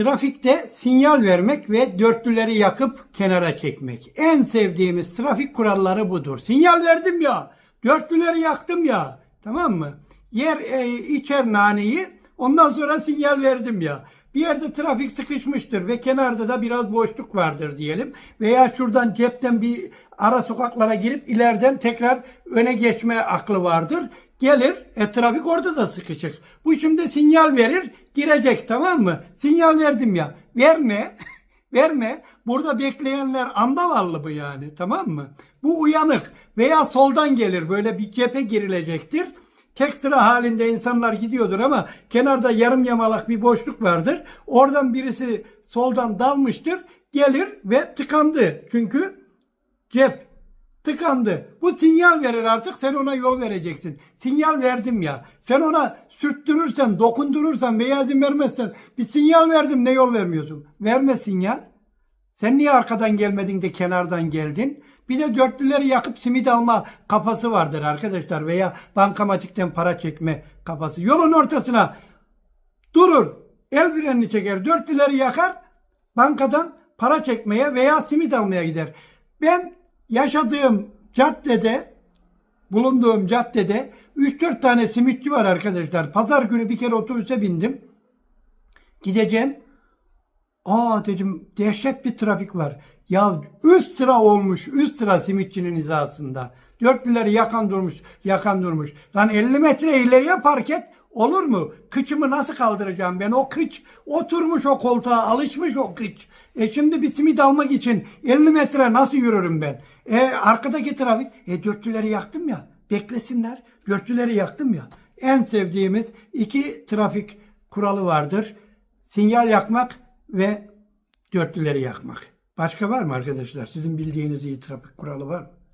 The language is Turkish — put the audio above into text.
Trafikte sinyal vermek ve dörtlüleri yakıp kenara çekmek. En sevdiğimiz trafik kuralları budur. Sinyal verdim ya, dörtlüleri yaktım ya. Tamam mı? Yer e, içer naneyi, ondan sonra sinyal verdim ya. Bir yerde trafik sıkışmıştır ve kenarda da biraz boşluk vardır diyelim. Veya şuradan cepten bir ara sokaklara girip ileriden tekrar öne geçme aklı vardır. Gelir, e, trafik orada da sıkışık. Bu şimdi sinyal verir, girecek tamam mı? Sinyal verdim ya. Verme, verme. Burada bekleyenler andavallı bu yani tamam mı? Bu uyanık veya soldan gelir böyle bir cephe girilecektir. Tek sıra halinde insanlar gidiyordur ama kenarda yarım yamalak bir boşluk vardır. Oradan birisi soldan dalmıştır. Gelir ve tıkandı. Çünkü cep tıkandı. Bu sinyal verir artık sen ona yol vereceksin. Sinyal verdim ya. Sen ona sürttürürsen, dokundurursan veya izin vermezsen bir sinyal verdim ne yol vermiyorsun? Verme sinyal. Sen niye arkadan gelmedin de kenardan geldin? Bir de dörtlüleri yakıp simit alma kafası vardır arkadaşlar veya bankamatikten para çekme kafası. Yolun ortasına durur, el frenini çeker, dörtlüleri yakar, bankadan para çekmeye veya simit almaya gider. Ben yaşadığım caddede, bulunduğum caddede 3-4 tane simitçi var arkadaşlar. Pazar günü bir kere otobüse bindim. Gideceğim. Aa dedim dehşet bir trafik var. Ya üst sıra olmuş, üst sıra simitçinin hizasında. Dörtlüleri yakan durmuş, yakan durmuş. Lan 50 metre ileriye park et. Olur mu? Kıçımı nasıl kaldıracağım ben? O kıç oturmuş o koltuğa, alışmış o kıç. E şimdi bir simit almak için 50 metre nasıl yürürüm ben? E arkadaki trafik, e dörtlüleri yaktım ya. Beklesinler. Dörtlüleri yaktım ya. En sevdiğimiz iki trafik kuralı vardır. Sinyal yakmak ve dörtlüleri yakmak. Başka var mı arkadaşlar? Sizin bildiğiniz iyi trafik kuralı var mı?